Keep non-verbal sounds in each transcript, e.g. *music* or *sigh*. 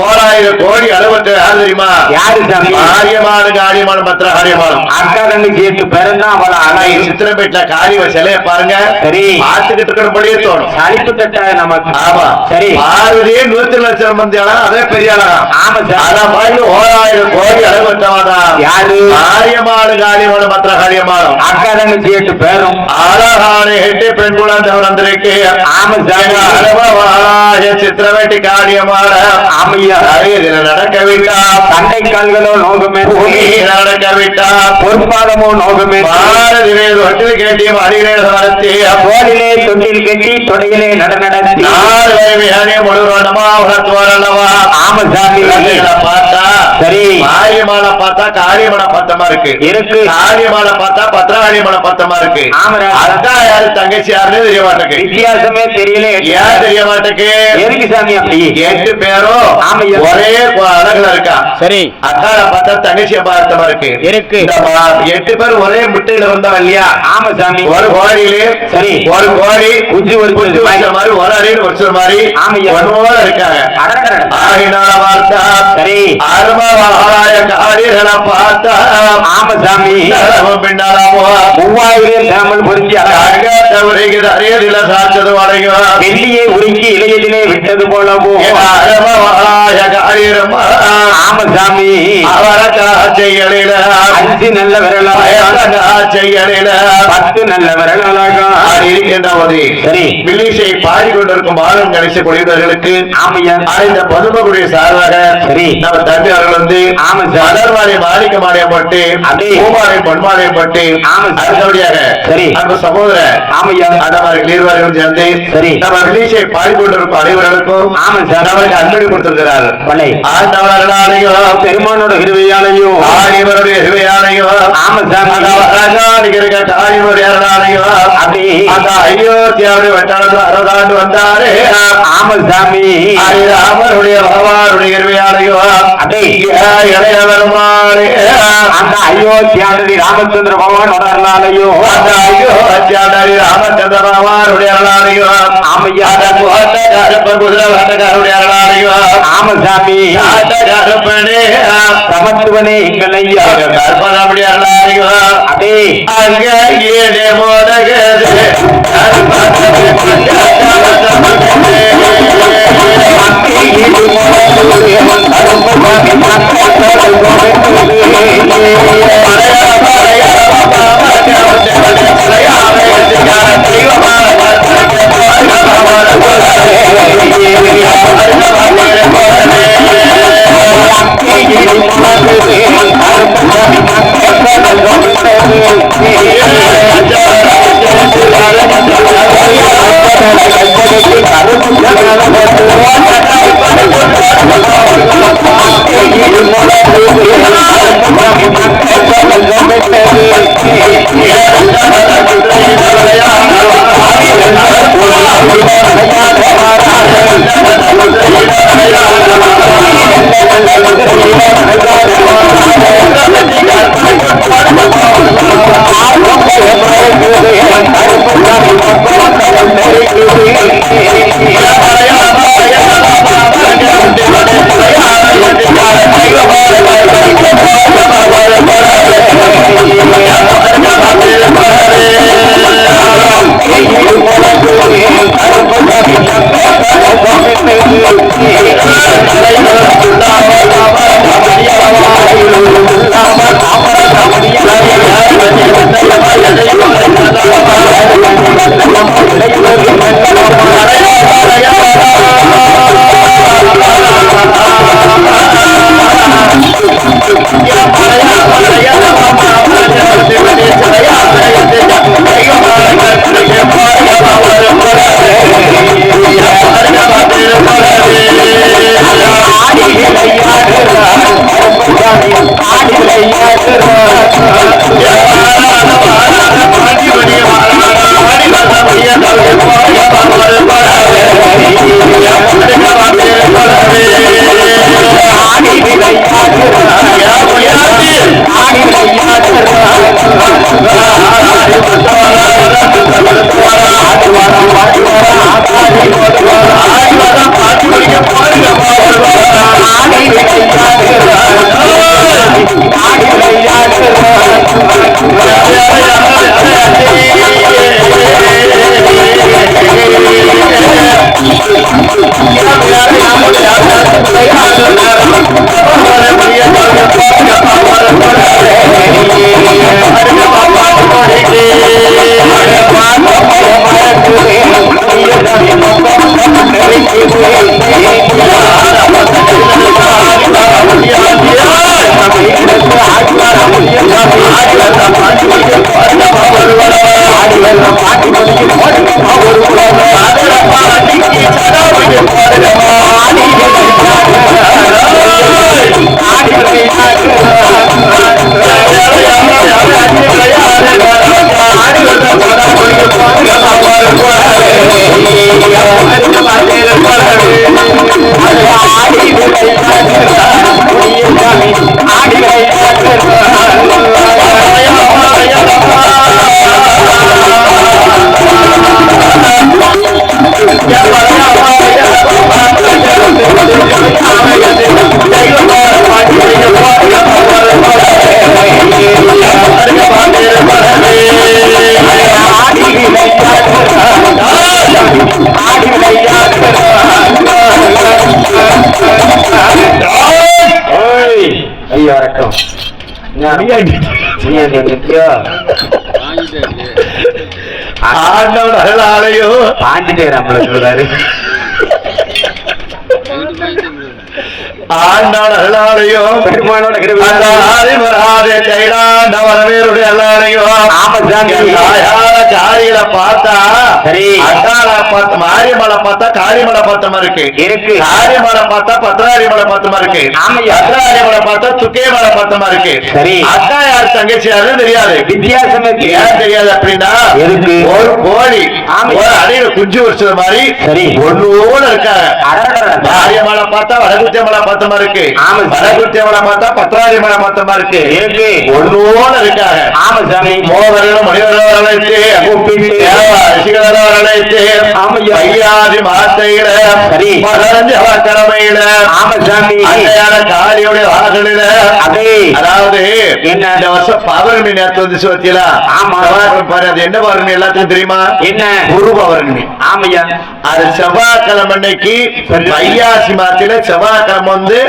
ஓராயிரம் கோடி அளவற்ற யார் தெரியுமா? யாரு காரியமான பத்திர காரியமானம் அக்கா தங்கச்சி கேட்டு பிறந்தா அவள அழகு. சித்திரப்பேட்டில காரியவ சிலைய பாருங்க. சரி. பார்த்துக்கிட்டு இருக்கிறபடியே தோணும். சலிப்பு தட்டாத நமக்கு. ஆமா. சரி. பார்வதியே நூத்தி லட்சம் ஆனா அதே பெரிய ஆமா சார். அத பாருங்க ஓராயிரம் கோடி அளவற்றவாதா யாரு? காரியமான பத்திர காரியமானம் அக்கா தங்கச்சி கேட்டு பேரும். அழகான எட்டு பெண் குழந்தை வந்திருக்கு. ஆமா சாமி. அளவாய சித்திரவேட்டி காரியமான ஆமையா இதுல நடக்க விட்டா தண்டை கால்களோ நோகமே பூமி நடக்க விட்டா பொற்பாதமோ நோகமே தொட்டில் கேட்டியும் அறிகிறேன் வரத்தி தோளிலே தொட்டில் கட்டி தொடையிலே நட நடத்தி நாலு வயமையானே முழுவனமா உணர்த்துவாரல்லவா ஆமா சாமி பார்த்தா சரி. காரியமான பார்த்தா காரியமான பத்தமா இருக்கு. இருக்கு. காரியமான பார்த்தா பத்திரகாரியமான பத்தமா இருக்கு. அக்கா யாரு தங்கச்சி யாருன்னு தெரிய மாட்டேங்குது. வித்தியாசமே தெரியல. ஏன் தெரிய மாட்டேங்குது? எதுக்கு சாமி அப்படி? எட்டு பேரும். ஒரே அழகுல இருக்கா? சரி. அக்காவை பார்த்தா தங்கச்சியை பார்த்தமா இருக்கு. இருக்கு. எட்டு பேர் ஒரே முட்டையில வந்தவன் இல்லையா? ஆமா சாமி. ஒரு கோழியிலே சரி. ஒரு கோழி குஞ்சு ஒரு குஞ்சு மாதிரி ஒரு அறையில் வச்ச மாதிரி ஆமையா. ஒன்னோட இருக்காங்க. ஆகினால பார்த்தா சரி. அருமவாய காரியர்களை பார்த்தா ஆமா சாமி நரமும் பின்னாலாமோ மூவாயிரம் தாமல் பொருந்தி அங்கத்தை உரைக்குது அரியதில சாச்சது வரையும் வெள்ளியை உருக்கி இளையதிலே விட்டது போலவோ? அவர காட்சிகளில அஞ்சு நல்ல விரலாக காட்சிகளில பத்து நல்ல விரலாக இருக்கின்ற ஒரு சரி. வில்லிசை பாடிக்கொண்டிருக்கும் மாதம் கணேச குடிவர்களுக்கு ஆமையா இந்த பதுமகுடைய சார்பாக சரி. நம்ம தம்பி அவர்கள் வந்து ஆமா சார். மலர்மாலை மாணிக்க மாலையம் பட்டு. பூமாலை பொன்மாலையம் பட்டு. அடுத்தபடியாக. அந்த சகோதரர் ஆமையா அடமாரி நீர்வாரியம் சேர்ந்து சரி. நம்ம வில்லிசை பாடிக்கொண்டிருக்கும் அனைவர்களுக்கும் ஆமா சார். நம்மளுக்கு அன்பளி கொடுத்திருக்கிறார் பலை ஆண்டவர்களாலையும் பெருமானோட கிருவையாலையும் ஆரியவருடைய அந்த அயோத்தியாவுடைய வட்டாரத்தில் அறுபதாண்டு வந்தாரே ஆமா சாமி ராமருடைய பகவானுடைய இருவையாலையும் அப்படி இளைய அயோத்தியானதி ராமச்சந்திர பகவான் அருளாலையும் அந்த அயோத்தியாடி ராமச்சந்திர பகவானுடைய அருளாலையும் ஆமையா கருப்பன் குதிரை வட்டக்காருடைய அருளாலையும் ஆமா சாமி கருப்பனே சமத்துவனே எங்கள் ஐயா கற்பனமுடைய அருளாலையும் அடே அங்க ஈடு மோதகது ஆண்டவன் அருளாலையோ பாஞ்சிட்டே நம்மள சொல்றாரு. அருளாலையோ பெருமானோட வரவேருடைய காரியில பார்த்தா சரி. அட்டாள பார்த்த மாரியமலை பார்த்தா காளிமலை பத்தமா இருக்கு இருக்கு. காளிமலை பார்த்தா பத்திராரிமலை பத்தமா இருக்கு ஆமையா. பத்திராரிமலை பார்த்தா துக்கைமலை பத்தமா இருக்கு சரி. அக்கா யார் தங்கச்சி யாருன்னு தெரியாது வித்தியாசம் இருக்கு தெரியாது அப்படின்னா? ஒரு கோழி ஆமா. ஒரு அடியில குஞ்சு வச்சது மாதிரி சரி. ஒண்ணோட இருக்காங்க அடடடடா. ஆரிய மலை பார்த்தா வடகுத்திய மலை பத்தமா இருக்கு. ஆமா. வடகுத்திய மலை பத்தமா இருக்கு. இருக்கு. ஒண்ணோட இருக்காங்க. ஆமா சாமி. மனிதர்கள் அழைத்து கூப்பிட்டு. ஐயாதி மாத்தையில. மகரஞ்ச கடமையில ஆமா சாமி. அன்னையான காளியுடைய வாகனில அதே. அதாவது என்ன? இந்த வருஷம் பௌர்ணமி நேரத்து வந்து சிவத்தியில ஆமா. பாரு அது என்ன பௌர்ணமி எல்லாத்துக்கும் தெரியுமா? என்ன? குரு பௌர்ணமி. ஆமையா. அது செவ்வாய்க்கிழமை அன்னைக்கு. வையாசி மாத்தில செவ்வாய்க்கிழமை வந்து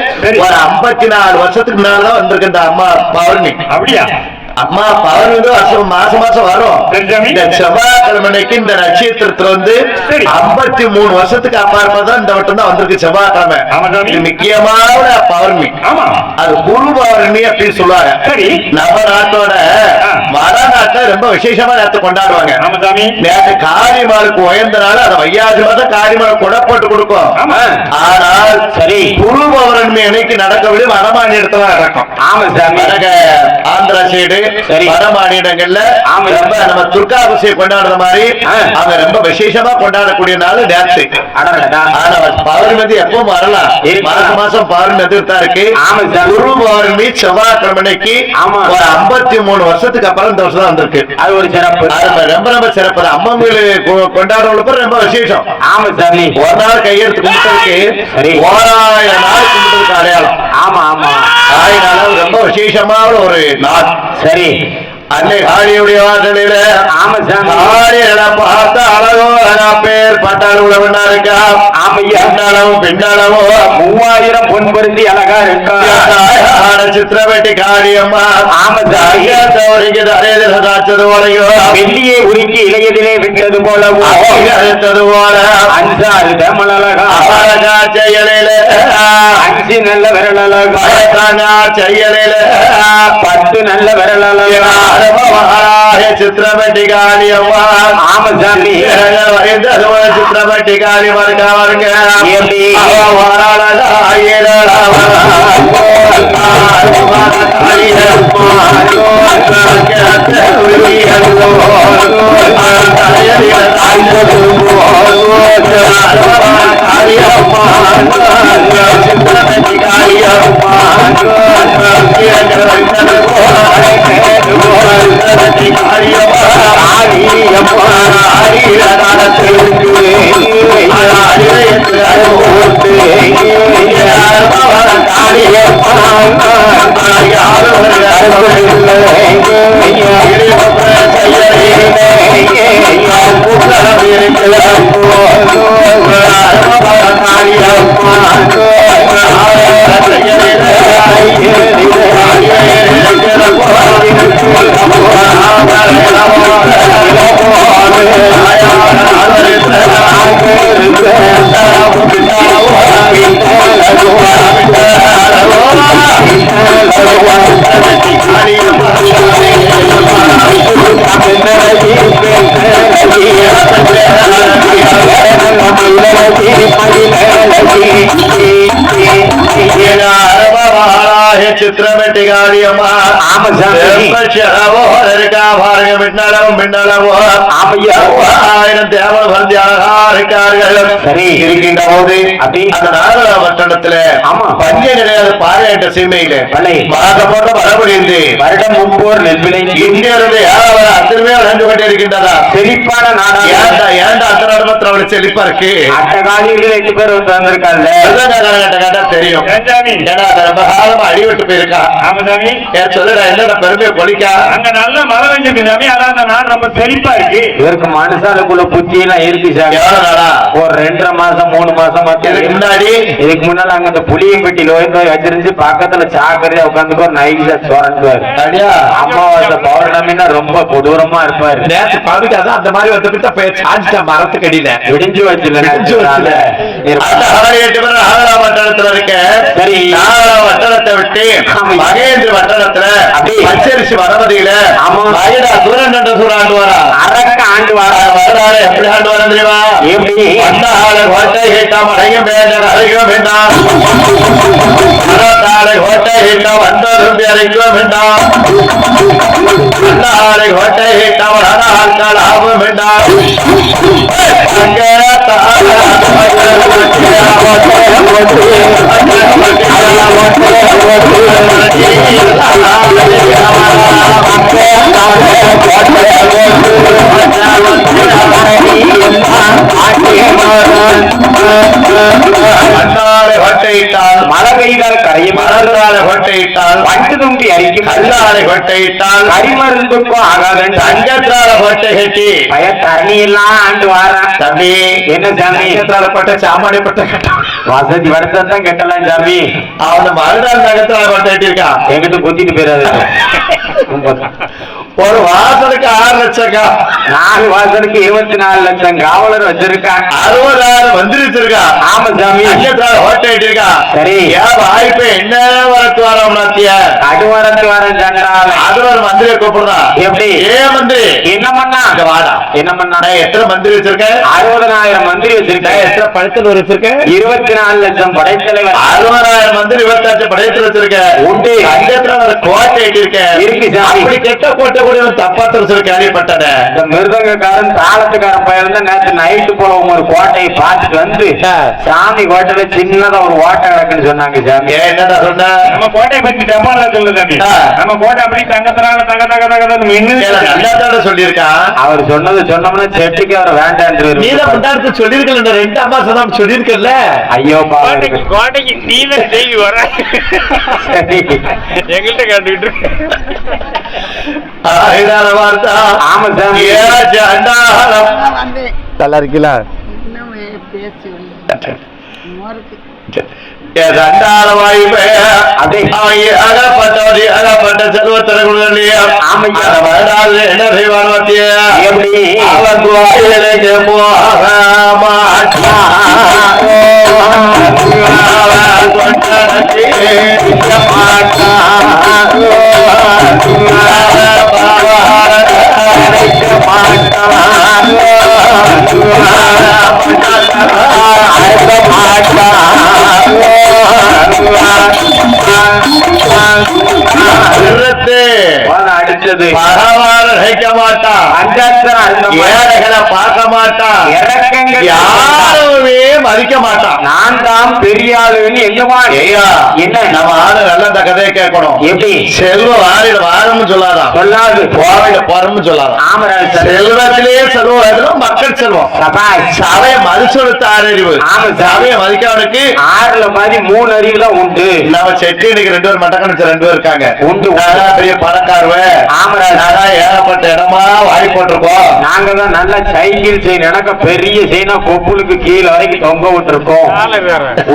ஒரு ஐம்பத்தி நாலு வருஷத்துக்கு மேலதான் வந்திருக்கு இந்த அம்மா பௌர்ணமி அப்படியா? அம்மா வந்து வருஷம் மாசம் மாசம் வரும் சரி. இந்த செவ்வாய்க்கிழமை அன்னைக்கு இந்த நட்சத்திரத்துல வந்து சரி. ஐம்பத்தி மூணு வருஷத்துக்கு அப்பாற்பா தான் இந்த வட்டம் தான் வந்திருக்கு செவ்வாய்க்கிழமை முக்கியமான பௌர்ணமி ஆமா அது குரு பௌர்ணமி அப்படின்னு சொல்லுவாங்க சரி. நம்ம நாட்டோட ஆ. வடநாட்டுல ரொம்ப விசேஷமா நேரத்தை கொண்டாடுவாங்க நேற்று காரிமாளுக்கு உயர்ந்தனால அதை வையாசி மாதம் காரிமாள் கொடை போட்டு கொடுக்கும். ஆனால் சரி. குரு பௌர்ணமி அன்னைக்கு நடக்கவில்லை வடமாநிலத்துல நடக்கும் ஆமா வடக ஆந்திரா சைடு சரி. ஆமா. ரொம்ப நம்ம துர்காபிஷேகம் கொண்டாடுற மாதிரி. அவங்க ரொம்ப விசேஷமா கொண்டாடக்கூடிய நாள் நேற்று அடடடா. ஆனா பௌர்ணமி வந்து எப்பவும் வரலாம் இருக்கலாம். மாசம் பௌர்ணமி எதிர்த்தா இருக்கு ஆமா சார். குரு பௌர்ணமி செவ்வாய்க்கிழமைக்கு. ஒரு ஐம்பத்தி மூணு வருஷத்துக்கு அப்புறம் இந்த வருஷம் வந்திருக்கு அது ஒரு சிறப்பு ரொம்ப ரொம்ப சிறப்பு கோயில் கொண்டாடுறவங்களுக்கு ரொம்ப விசேஷம் ஆமா சாமி ஒரு நாள் கையெழுத்து கும்பிட்டதுக்கு சரி. ஓராயிரம் நாள் கும்பிட்டதுக்கு அடையாளம் ஆமா ஆமா ஆயினால ரொம்ப விசேஷமான ஒரு நாள் சரி Madrid. காளியுடைய வாசலில காளியனை பார்த்த அழகோ அழகா பேர் பட்டாள் உழவனா இருக்கா? ஆமையா. பின்னளவும் பின்னளவும் மூவாயிரம் பொன்பருத்தி அழகா இருக்கா? சித்திரவெட்டி காளியம்மா. ஆமா சாமி. ஐயாத்தவருக்கு தரையதில் சாச்சது போலையோ. வெள்ளியை உருக்கி இளையதிலே விட்டது போலவும். அழுத்தது போல. அஞ்சாறு தமிழழகா அழகா. செயலில. அஞ்சு நல்ல விரலழகா செயலில. பத்து நல்ல விரலழகா చిత్రపట్టికాని చిత్రపట్టికాని వర్గ వర్గ చిత్రపట్టికాని Yeah. Yeah. చిత్రమెట్టి గారి மின்னலம் மின்னலவோ ஆயிரம் தேவ பந்தியார்கள் இருக்கின்ற போது அந்த நாரத பட்டணத்துல பஞ்ச நிலையாத சீமையில வலை. மாதப்பட்ட மரபுரிந்து வருடம் முப்போர் நெல்விளை இங்க இருந்து யாராவது அத்தனை நடந்து கொண்டே இருக்கின்றதா செழிப்பான நாடா ஏன்டா ஏன்டா அத்தனை அவளுக்கு செழிப்பா இருக்கு? அட்ட காலியில் ரெண்டு பேர் வந்து வந்திருக்காங்க கேட்ட கேட்டா தெரியும். ஏன்னா ரொம்ப காலமா அடிவிட்டு போயிருக்கா? ஆமாசாமி ஏன் சொல்லுடா என்னடா பெருமையை கொலிக்கா அங்க நல்ல மழை பெஞ்சிருக்கு சாமி. அதான் அந்த நாடு ரொம்ப செழிப்பா இருக்கு. இவருக்கு மனுஷாலுக்குள்ள புத்தி எல்லாம் இருக்கு சார் எவ்வளவு நாளா? ஒரு ரெண்டரை மாசம் மூணு மாசம் முன்னாடி? இதுக்கு முன்னால அங்க அந்த புளியம்பட்டியில போய் வச்சிருந்து பக்கத்துல சாக்கரையா உட்காந்துக்கோ நைட்ல சுரண்டுவாரு அமாவாசை பௌர்ணமின்னா ரொம்ப கொடூரமா இருப்பாரு. பாவிக்காத அந்த மாதிரி வந்து விட்டா போய் சாஞ்சிட்டா மரத்துக்கு அடியில. விடிஞ்சு வச்சுல. அந்த எட்டு பேர் நாகரா வட்டாரத்துல இருக்க சரி. நாகரா வட்டாரத்தை விட்டு. மகேந்திர வட்டாரத்துல அப்படி. பச்சரிசி வடமதியில ஆமா. மகிழா சூரன் என்ற சூரன் ஆண்டு வரா. அரக்க ஆண்டு வார. வரலாறு எப்படி ஆண்டு வரா தெரியுமா? எப்படி? வந்தாளை கோட்டை கேட்டாம் அடையும் வேண்டாம் அழைக்க வேண்டாம். மரத்தாளை கோட்டை கேட்டாம் வந்த திரும்பி அழைக்க வேண்டாம் வந்தாளை கோட்டை கேட்டாம் ஆட்கள் ஆகும் அங்கே கோட்டையிட்டால் தும்பி கரிமருந்துக்கும் ஆகாதன் தங்கத்தால கோட்டை கட்டி. பய தண்ணி எல்லாம் ஆண்டு வாரான் தம்பி. என்ன சாமி கோட்டை சாமானியப்பட்ட கட்டம் வசதி வருஷத்தான் கட்டலாம் சாமி. அவன் மறுநாள் நகத்தால கோட்டை கட்டியிருக்கான் எங்கிட்ட குத்திட்டு போயிடாது *laughs* ஒரு வாசலுக்கு ஆறு லட்சக்கா நாலு வாசலுக்கு இருபத்தி நாலு லட்சம் காவலர் வச்சிருக்கான் அறுபதாயிரம் வந்துருச்சிருக்கான் ஆமா சாமி. கோட்டை கட்டியிருக்கான் சரி. ஏன் வாய்ப்பு என்ன வரத்து வரோம் நாத்திய கடுவரத்து வரேன் சண்டால அது ஒரு மந்திரியை கூப்பிடுறான் எப்படி? ஏ மந்திரி? என்ன பண்ணா? இங்க வாடா. என்ன பண்ணா? எத்தனை மந்திரி வச்சிருக்கேன் அறுபதனாயிரம் மந்திரி வச்சிருக்கேன் எத்தனை பழுத்தல் வச்சிருக்கேன் இருபத்தி நாலு லட்சம் படைத்தலைவர். அறுபதாயிரம் மந்திரி இருபத்தாச்சு படையத்தில் வச்சிருக்கேன் உண்டு. ஒரு கோட்டை கட்டியிருக்கேன் இருக்கு. அப்படி கெட்ட கோட்டை இவன் தப்பா கேள்விப்பட்டேன் இந்த மிருதங்கக்காரன் தாளத்துக்காரன் தான் நேற்று நைட்டு போவோம் ஒரு கோட்டையை பார்த்துட்டு வந்து. சாமி கோட்டையில சின்னதா ஒரு ஓட்டை கிடக்குன்னு சொன்னாங்க சாமி. என்னடா சொன்ன நம்ம கோட்டையை பத்தி டப்பால சொல்லு சாமி. நம்ம கோட்டை அப்படி தங்கத்தினால தங்க தங்க தங்க மின்னு சொல்லியிருக்கான் அவர் சொன்னது சொன்னோம்னா செட்டுக்கு அவர் வேண்டாம் நீ தான் முந்தாரத்து சொல்லியிருக்கல ரெண்டு அம்மா சொன்னா சொல்லியிருக்கல. ஐயோ கோட்டைக்கு கோட்டைக்கு நீ தான் செய்தி வர. *laughs* எங்கள்கிட்ட கேட்டுக்கிட்டு நல்லா இருக்கீங்களா அகப்பட்ட செல்வத்தனை கொடுக்கலையா என்ன செய்வான் எப்படி அவன் கோயிலுக்கு போக மாட்டான் அவன் அழைக்க நிறுத்து போன அடிச்சது. பகவான நினைக்க மாட்டான். ஏழைகளை பார்க்க மாட்டான். யாருமே மதிக்க மாட்டான். நான் தான் பெரிய ஆளுன்னு ஐயா என்ன? நம்ம ஆளு நல்ல இந்த கதையை கேட்கணும். எப்படி? செல்வ வாரிட வாரம்னு சொல்லாதான். சொல்லாது. போரிட போறம்னு சொல்லாதான். சார். செல்வத்திலேயே செல்வம் மக்கள் செல்வம். சபையை மதிச்சொடுத்த ஆறறிவு. ஆமா சார். சபையை மதிக்கவனுக்கு ஆறுல மாதிரி மூணு அறிவு தான் உண்டு. நம்ம செட்டினுக்கு ரெண்டு பேர் மட்டக்கணிச்சு ரெண்டு பேர் இருக்காங்க. உண்டு, பெரிய பணக்காரவ. ஆமராஜ். ஏகப்பட்ட இடமா வாய் போட்டிருக்கோம். நாங்க தான் நல்ல சைக்கிள் செயின் எனக்கு பெரிய செயினா கொப்புளுக்கு கீழே வரைக்கும் தொங்க விட்டுருக்கோம்.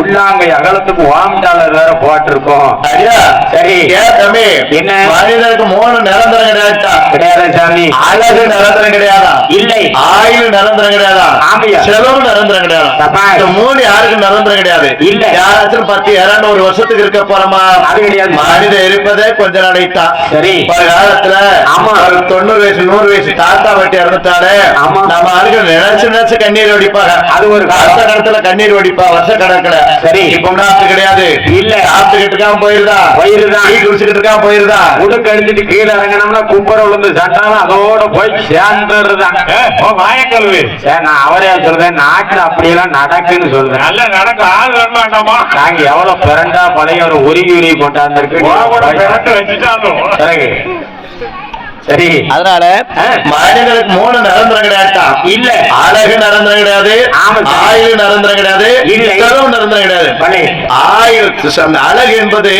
உள்ளாங்க அகலத்துக்கு வாம் டாலர் வேற போட்டிருக்கோம். சரியா? சரி. தம்பி. என்ன? மனிதனுக்கு மூணு நிரந்தரம் கிடையாதுடா. கிடையாது சாமி. அழகு நிரந்தரம் கிடையாதா? இல்லை. ஆயுள் நிரந்தரம் கிடையாதா? ஆமையா. செலவு நிரந்தரம் கிடையாது? தப்பா. இந்த மூணு யாருக்கும் நிரந்தரம் கிடையாது. இல்ல. யாராச்சும் பத்து இருநூறு வருஷத்துக்கு இருக்க போறோமா அது கிடையாது. மனித இருப்பதே கொஞ்ச நாளைக்கு சரி. ஒரு காலத்துல ஆமா. தொண்ணூறு வயசு நூறு வயசு தாத்தா வெட்டி இறந்துட்டாலே ஆமா. நம்ம ஆளுங்க நினைச்சு நினைச்சு கண்ணீர் வடிப்பாங்க அது ஒரு வருஷ. கணக்குல கண்ணீர் வடிப்பா வருஷ கணக்குல சரி. இப்ப அப்படி கிடையாது இல்ல. சாப்பிட்டுக்கிட்டு இருக்காம போயிருதா போயிருதான். டீ குடிச்சுக்கிட்டு இருக்காம போயிருதா உடுக்கு அடிச்சுட்டு கீழே இறங்கினோம்னா குப்பரை விழுந்து சட்டாலும் அதோட போய் சேர்ந்துருதான் வாயக்கல்வி சரி நான் அவரே சொல்றேன் நாட்டுல அப்படியெல்லாம் நடக்குன்னு சொல்றேன் நல்ல நடக்க ஆள் வேண்டாமா நாங்க எவ்வளவு பிறண்டா பழைய ஒரு உருகி உருகி கொண்டாந்துருக்கு சரி அதனால ஆ. மனிதனுக்கு மூணு நிரந்தரம் கிடையாதுடா இல்ல. அழகு நிரந்தரம் கிடையாது. ஆயுள் நிரந்தரம் கிடையாது இல்லை. செலவு நிரந்தரம் கிடையாது. ஆயுள் அழகு என்பது.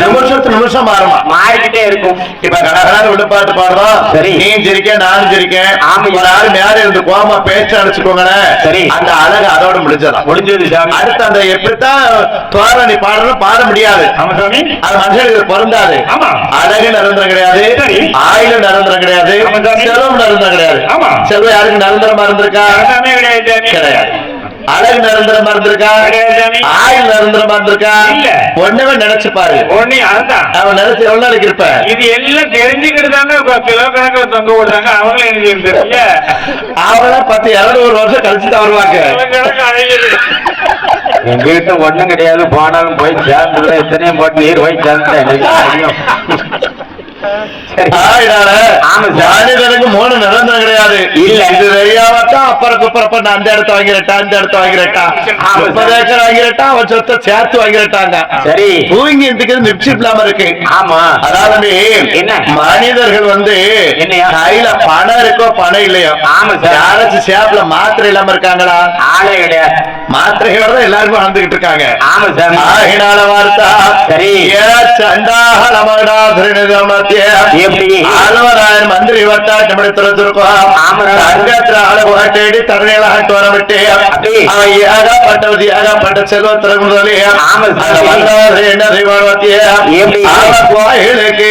நிமிஷத்து நிமிஷம் மாறுமா மாறிக்கிட்டே இருக்கும் இப்ப கடகடான விழுப்பாட்டு பாடுறோம் சரி. நீ சிரிக்க நானும் சிரிக்கேன் ஆமா. ஒரு ஆள் மேல இருந்து கோமா பேச்ச அடிச்சுக்கோங்களேன் சரி. அந்த அழகு அதோட முடிஞ்சதான் முடிஞ்சது அடுத்து அந்த எப்படித்தான் தோரணி பாடணும் பாட முடியாது அது மனுஷனுக்கு பொருந்தாது. அழகு நிரந்தரம் கிடையாது சரி. நிரந்தரம் கிடையாது. செல்வம் நிரந்தரம் கிடையாது. செல்வம் யாருக்கு நிரந்தரமா இருந்திருக்கா? கிடையாது அழகு நிரந்தரமா இருந்திருக்கா? ஆயுள் நிரந்தரமா இருந்திருக்கா? இல்ல. ஒண்ணுமே நினைச்சு பாரு அவன் நினைச்சு எவ்வளவு நாளைக்கு இருப்ப? இது எல்லாம் தெரிஞ்சுக்கிட்டு தானே கிலோ கணக்கில் தொங்க விடுறாங்க. அவங்களும் எனக்கு தெரியல அவள பத்து இருநூறு வருஷம் கழிச்சு தான் வருவாங்க. கணக்கு அழகிது எங்க வீட்டு ஒண்ணும் கிடையாது. போனாலும் போய் சேர்ந்து எத்தனையும் போட்டு நீர் போய் சேர்ந்து மனிதனுக்கு மூணு நிரந்தரம் கிடையாது. இல்ல. இது தெரியாமட்டா அப்புறம் குப்பரப்ப அந்த இடத்த வாங்கிறட்டா இந்த இடத்த சார். முப்பது ஏக்கர் வாங்கிறட்டா அவன் சொத்தை சேர்த்து வாங்கிறட்டாங்க சரி. தூங்கி இருக்கிறது நிச்சயம் இல்லாம இருக்கு. ஆமா. அதாவது என்ன? மனிதர்கள் வந்து என்னையா? கையில பணம் இருக்கோ பணம் இல்லையோ ஆமா சார். யாராச்சும் சேப்ல மாத்திரை இல்லாம இருக்காங்களா ஆளே கிடையாது மாத்திரைகளோட தான் எல்லாருமே வாழ்ந்துகிட்டு இருக்காங்க ஆமா சார் ஆகினால வார்த்தா சரி. சண்டாகலமடாதிரிநிதமத்திய எப்படி? ஆழ்வராயன் மந்திரி வட்டாட்டம் எடுத்திருக்கோம் ஆமாடா. தங்கத்துல அளவு கட்டடி தரணியில ஹட்டு வர விட்டு. அவன் ஏகப்பட்டவது ஏகப்பட்ட செல்வத்திற்கு வந்தாரு என்ன எப்படி? அவன் கோயிலுக்கு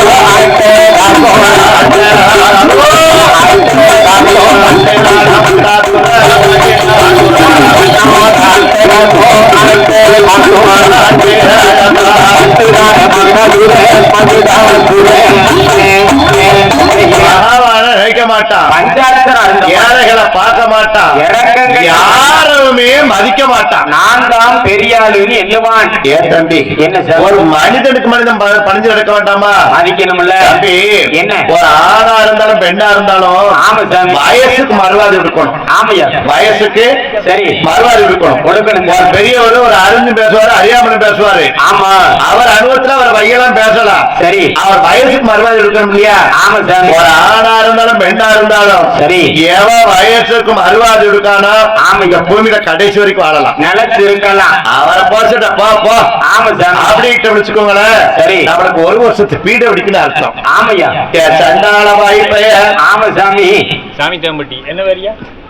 மாட்டான் யாருமே மதிக்க மாட்டான். நான் தான் பெரிய ஆளுன்னு எண்ணுவான். ஏன் தம்பி என்ன சார்? ஒரு மனிதனுக்கு மனிதன் பணிஞ்சு நடக்க வேண்டாமா? மதிக்கணும்ல. தம்பி என்ன? ஒரு ஆணா இருந்தாலும் பெண்ணா இருந்தாலும் ஆமா சாமி. வயசுக்கு மறுவாதி இருக்கணும். ஆமையா வயசுக்கு சரி. மறுவாதி இருக்கணும். கொடுக்கணும் ஒரு பெரியவர் ஒரு அறிஞ்சு பேசுவாரு அறியாமலும் பேசுவாரு. ஆமா. அவர் அனுபவத்துல அவர் வையெல்லாம் பேசலாம். சரி. அவர் வயசுக்கு மறுவாதி இருக்கணும் இல்லையா? ஆமா சாமி ஒரு ஆணா இருந்தாலும் பெண்ணா இருந்தாலும் சரி. எவன் வயசுக்கு மறுவாதி இருக்கானோ ஆமா. பூமியில கடைசி வரைக்கும் வாழலாம் நிலத்து இருக்கலாம். அவரை போச்சுட்ட போ போ. ஆமா சாமி. அப்படின்ட்டு வச்சுக்கோங்களேன் சரி. நம்மளுக்கு ஒரு வருஷத்து பீடு அடிக்குன்னு அர்த்தம். ஆமையா சண்டாள வாய்ப்பைய. ஆமா சாமி. சாமி தேம்பட்டி. என்ன வரியா? சரி.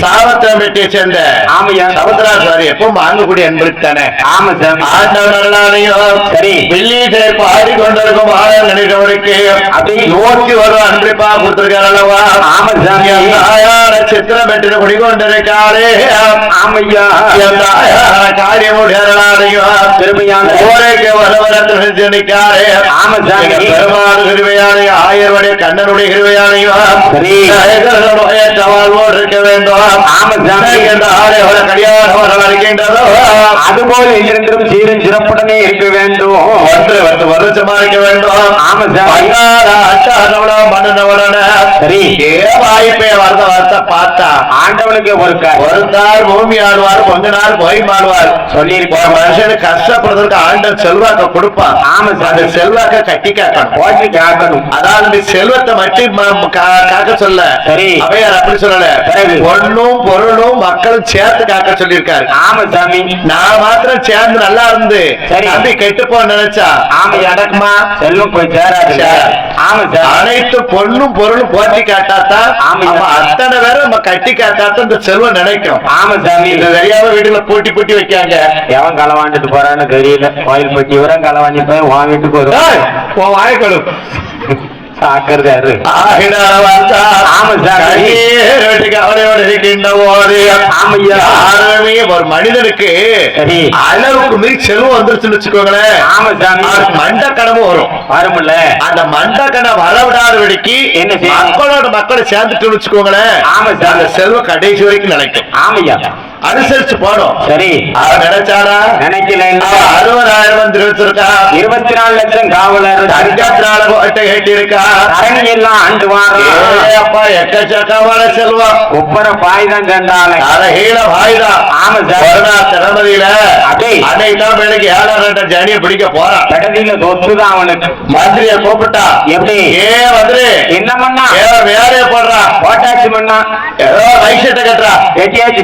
சாவத்தம்பட்டியை சேர்ந்த ஆமையா சமுத்திராசாரி எப்பவும் வாங்கக்கூடிய அன்பருக்கு தானே ஆமா சாமி ஆண்டவர்களாலையும் சரி. வெள்ளீட்டை பாடி கொண்டிருக்கும் ஆயர் நினைக்கிறவருக்கு அப்படி. நோக்கி வரும் அன்பிப்பா கொடுத்திருக்கார் அல்லவா? ஆமா சாமி. பெற்று குடிக்கொண்டிருக்காரே ஆமையா காரியம் சாமி. பெருமாள் ஆயர்வடைய கண்ணனுடைய வாழ்வோடு இருக்க வேண்டும். ஆமா சாமி. என்ற ஆலயோட கல்யாணம் வர இருக்கின்றதோ அதுபோல் என்றென்றும் சீரன் சிறப்புடனே இருக்க வேண்டும். ஒன்று வந்து வருஷமா இருக்க வேண்டும். பண்ணினவுடனே சரி. வாய்ப்பே வரத வார்த்தை பார்த்தா ஆண்டவனுக்கு ஒரு ஒரு நாள் பூமி ஆடுவார் கொஞ்ச நாள் பொய் மாடுவார். சொல்லியிருப்பார். மனுஷனுக்கு கஷ்டப்படுறதுக்கு ஆண்டன் செல்வாக்க கொடுப்பா ஆமா. அந்த செல்வாக்க கட்டி காக்கணும் கேட்கணும் அதாவது செல்வத்தை மட்டும் காக்க சொல்ல. சரி. அவையார் அப்படி சொல்லல. பொண்ணும் பொருளும் மக்களும் சேர்த்து காக்க சொல்லியிருக்காரு. ஆமா சாமி. நான் மாத்திரம் சேர்ந்து நல்லா இருந்து. தம்பி கெட்டு போ நினைச்சா? ஆமா நடக்குமா செல்வம் போய் சேராது. ஆமா அனைத்து பொண்ணும் பொருளும் போற்றி காட்டாதான். அப்ப அத்தனை பேரும் நம்ம கட்டி காட்டாதான் இந்த செல்வம் நினைக்கும். ஆமா சாமி. இது தெரியாம வீட்டுல பூட்டி பூட்டி வைக்காங்க. எவன் களவாண்டுட்டு போறான்னு தெரியல. கோயில் பட்டி இவரம் களவாண்டி போய் உன் வீட்டுக்கு ஏய், வரும் உன் வாய்க்கொடு சாக்கிறது யாரு ஆகினால வந்தா ஆமா. கண்ணீரோடு கவலையோடு இருக்கின்ற போது ஆமையா. யாருமே ஒரு மனிதனுக்கு சரி. அளவுக்கு மீறி செல்வம் வந்துருச்சுன்னு வச்சுக்கோங்களேன் ஆமா சாமி அவருக்கு மண்டக்கணமும் வரும் வரும்ல அந்த மண்டக்கணை வரவிடாதபடிக்கு என்ன செய்யணும்? மக்களோட மக்களை சேர்ந்துட்டு வச்சுக்கோங்களேன் ஆமா சாமி. அந்த செல்வம் கடைசி வரைக்கும் நிலைக்கும் ஆமையா அனுசரிச்சு போனோம் சரி. அவன் நினைச்சானா நினைக்கல அறுபதாயிரம் தெரிவிச்சிருக்கா? இருபத்தி நாலு லட்சம் காவலர். தங்கத்தினால கோட்டை கட்டியிருக்கா? தரணி எல்லாம் ஆண்டு அப்பா எக்கச்சக்கமான செல்வம். ஒப்பர பாய் தான் சேர்ந்தாலே அரகீழ வாயுதா ஆமா சார். திறமதியில. அன்னைக்கு தான் ஏழாம் ரெட்ட ஜனியை பிடிக்க போறான். கடதியில சொத்துதான் அவனுக்கு. மந்திரிய கூப்பிட்டா. எப்படி? ஏ வந்துரு என்ன பண்ணா ஏ வேலையை போடுறான். போட்டாச்சு மண்ணா ஏதோ மைசெட்டை கட்டுறா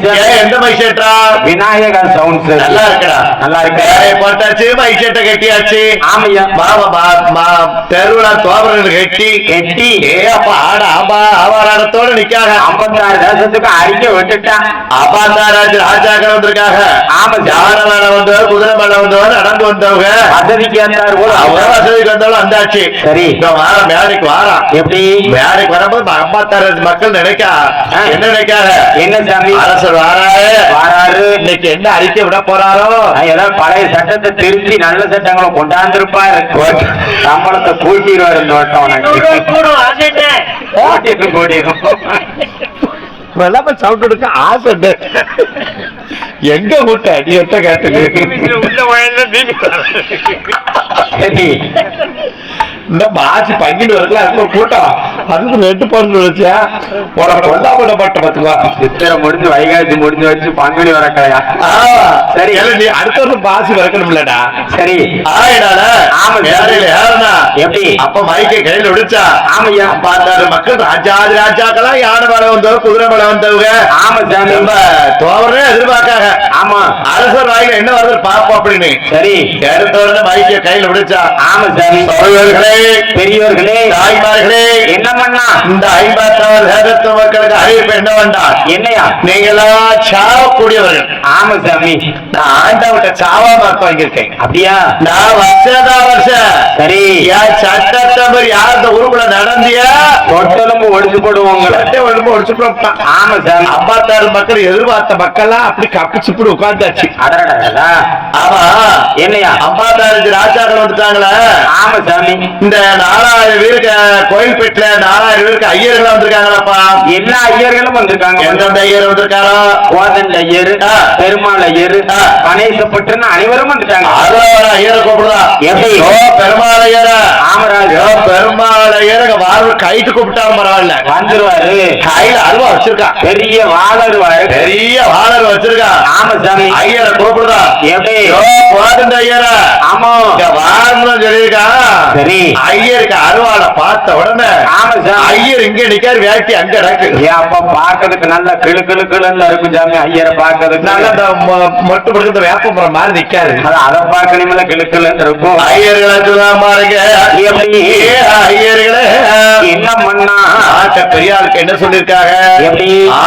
சார். எந்த மைசெட்டா விநாயகர் சவுண்ட்ஸ் நல்லா இருக்கடா நல்லா இருக்கு. போட்டாச்சு மைசெட்டை கட்டியாச்சு. ஆமையா. மாமா தெருவுல தோபரங்கள் கட்டி. எட்டி ஏ அப்பா ஆட ஆபா ஆவாராடத்தோட நிக்காக. ஐம்பத்தாறு தேசத்துக்கு அறிக்கை விட்டுட்டான் அப்பாந்தாராஜ் ராஜாக்கள் வந்திருக்காங்க ஆமா. யானை மேல வந்தவர் குதிரை மேல வந்தவர் நடந்து வந்தவங்க. வசதிக்கு ஏற்றார் போல. அவங்க வசதிக்கு வந்தாலும் வந்தாச்சு. சரி. இப்ப வார மேடைக்கு வாரான் எப்படி? மேடைக்கு வரும்போது ஐம்பத்தாறு மக்கள் நினைக்கா. என்ன நினைக்காக? என்ன சாமி? அரசர் வாராரு. வாராரு இன்னைக்கு என்ன அறிக்கை விட போறாரோ? ஏதோ பழைய சட்டத்தை திருத்தி நல்ல சட்டங்களை கொண்டாந்துருப்பாரு. சம்பளத்தை கூட்டிடுவாரு இந்த வட்டம் கூட்டிடும் சவுண்ட் எடுக்க ஆசை. எங்க விட்ட அடியொட்ட உள்ள சரி இந்த மாசி பங்கிட்டு வரல அதுக்கு கூட்டம் அதுக்கு ரெண்டு பொருள் வச்சா உனக்கு கொண்டா போட மாட்டேன் பாத்துக்கோ சித்திரை முடிஞ்சு வைகாசி முடிஞ்சு வச்சு பங்குனி வரக்கலையா? சரி. சரி நீ அடுத்த வருஷம் பாசி வறக்கணும்லடா சரி. ஆயிடால ஆமா. வேலையில ஏறனா எப்படி? அப்ப மைக்கை கையில விடுச்சா? ஆமையா பார்த்தாரு மக்கள். ராஜாதி ராஜாக்களா யானை மேல வந்தவங்க குதிரை மேல வந்தவங்க. ஆமா சாமி. ரொம்ப தோவரே எதிர்பார்க்காங்க. ஆமா. அரசர் வாயில என்ன வருது பாப்போம் அப்படின்னு. சரி. எடுத்த உடனே மைக்கை கையில விடுச்சா? ஆமா சாமி. பெரியவர்களே தாய்மார்களே என்ன பண்ணா இந்த ஐம்பத்தாறு சேதத்து மக்களுக்கு அறிவிப்பு என்ன வேண்டாம் என்னையா? நீங்களா சாவக்கூடியவர்கள். ஆமா சாமி. நான் ஆண்டவட்ட சாவா மார்க் வாங்கியிருக்கேன். அப்படியா? நான் வருஷதா வருஷம் சரி. என் சட்டத்தை மாதிரி யார் இந்த ஊருக்குள்ள நடந்தியா? தொட்டலும்பு ஒடிச்சு போடுவோங்க ஒழுங்கு ஒடிச்சு போட்டான் ஆமா சாமி. ஐம்பத்தாறு மக்கள் எதிர்பார்த்த மக்கள்லாம் அப்படி கப்பிச்சு இப்படி உட்கார்ந்தாச்சு. ஆமா. என்னையா? ஐம்பத்தாறு ராஜாக்கள் வந்துட்டாங்களே. ஆமா சாமி. இந்த நாலாயிரம் பேருக்கு கோயில்பேட்டில நாலாயிரம் பேருக்கு ஐயர்கள் வந்திருக்காங்களப்பா? எல்லா ஐயர்களும் வந்திருக்காங்க. எந்தெந்த ஐயர் வந்திருக்காரோ? கோதண்ட ஐயர். பெருமாள் ஐயர். கணேசப்பட்டுன்னு அனைவரும் வந்துட்டாங்க. அதுல ஐயரை கூப்பிடுறா. எப்படி? பெருமாள் ஐயர. ஆமராஜ் பெருமாள் ஐயர் வாழ்வு கைட்டு கூப்பிட்டாலும் பரவாயில்ல. வந்துருவாரு. கையில அல்வா வச்சிருக்கா. பெரிய வாழருவாரு பெரிய வாழர் வச்சிருக்கா. ஆமா சாமி ஐயரை கூப்பிடுறா. எப்படி? ஐயோ போதுண்ட ஐயர. ஆமா. இங்க வாழணும் சொல்லியிருக்கா. சரி. ஐயருக்கு அருவாளை பார்த்த உடனே ஆமா சாமி ஐயர் இங்க நிக்காரு வேட்டி அங்க இருக்கு அப்ப பாக்குறதுக்கு நல்ல கிளு கிளு கிளுன்னு இருக்கும் சாமி ஐயரை பாக்குறதுக்கு நல்ல இந்த மொட்டு பிடிக்கிற வேப்பமரம் மாதிரி நிக்காரு. அது பார்க்கணுமில்ல கிளு கிளுன்னு இருக்கும். ஐயர்களை சொல்லாம ஐயர்களே என்ன பண்ணா பெரியாளுக்கு என்ன சொல்லிருக்காங்க?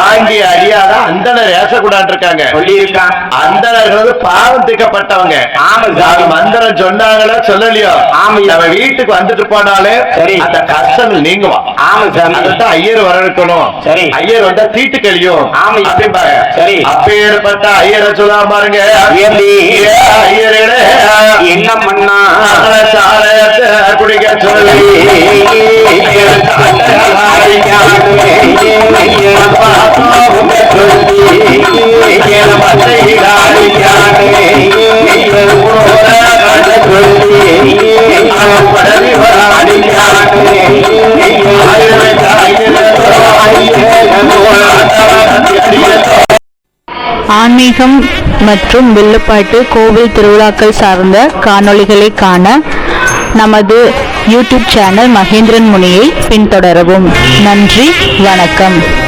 ஆண்டி அடியாத அந்தனர் ஏசக்கூடாது இருக்காங்க சொல்லியிருக்கான். அந்தனர்கள் வந்து பாவம் திக்கப்பட்டவங்க ஆமா மந்திரம் சொன்னாங்களோ சொல்லலையோ? ஆமையா. நம்ம வீட்டுக்கு வந்துட்டு போனாலே சரி. அந்த கஷ்டங்கள் நீங்குவான். ஆமா சாமி. அதுதான் ஐயர் வரவேற்கணும். சரி. ஐயர் வந்தா தீட்டு கழியும். ஆமையா. அப்படிம்பாங்க. சரி. அப்பேற்பட்ட ஐயரை சொல்லாம பாருங்க. ஐயர்களே. என்ன பண்ணா குடிக்க சொல்லி. ஆன்மீகம் மற்றும் வில்லுப்பாட்டு கோவில் திருவிழாக்கள் சார்ந்த காணொளிகளை காண நமது யூடியூப் சேனல் மகேந்திரன் முனியை பின்தொடரவும். நன்றி வணக்கம்.